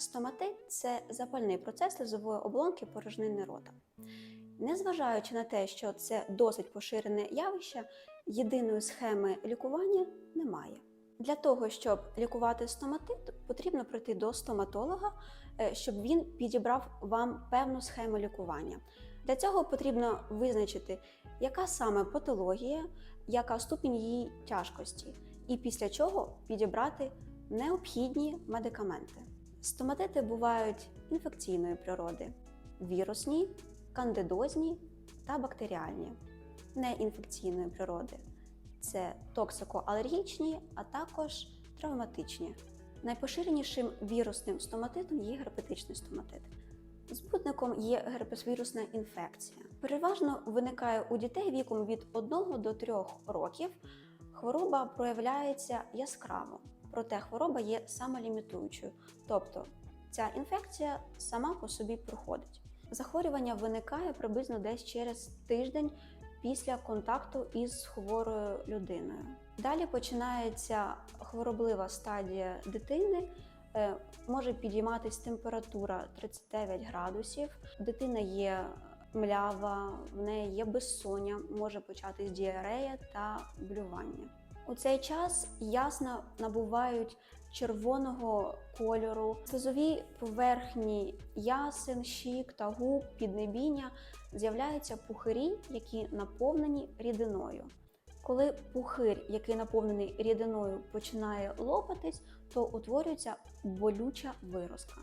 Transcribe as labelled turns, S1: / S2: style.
S1: Стоматит це запальний процес слизової оболонки порожнини рота. Незважаючи на те, що це досить поширене явище, єдиної схеми лікування немає. Для того, щоб лікувати стоматит, потрібно прийти до стоматолога, е, щоб він підібрав вам певну схему лікування. Для цього потрібно визначити, яка саме патологія, яка ступінь її тяжкості, і після чого підібрати необхідні медикаменти. Стоматити бувають інфекційної природи, вірусні, кандидозні та бактеріальні, неінфекційної природи. Це токсикоалергічні, а також травматичні. Найпоширенішим вірусним стоматитом є герпетичний стоматит. Збутником є герпесвірусна інфекція. Переважно виникає у дітей віком від 1 до 3 років. Хвороба проявляється яскраво, проте хвороба є самолімітуючою, тобто ця інфекція сама по собі проходить. Захворювання виникає приблизно десь через тиждень після контакту із хворою людиною. Далі починається хвороблива стадія дитини. Е, Може підійматись температура 39 градусів. Дитина є млява, в неї є безсоння, може початись діарея та блювання. У цей час ясно набувають червоного кольору, слизові поверхні ясен, щік та губ, піднебіння з'являються пухирі, які наповнені рідиною. Коли пухир, який наповнений рідиною, починає лопатись, то утворюється болюча виразка.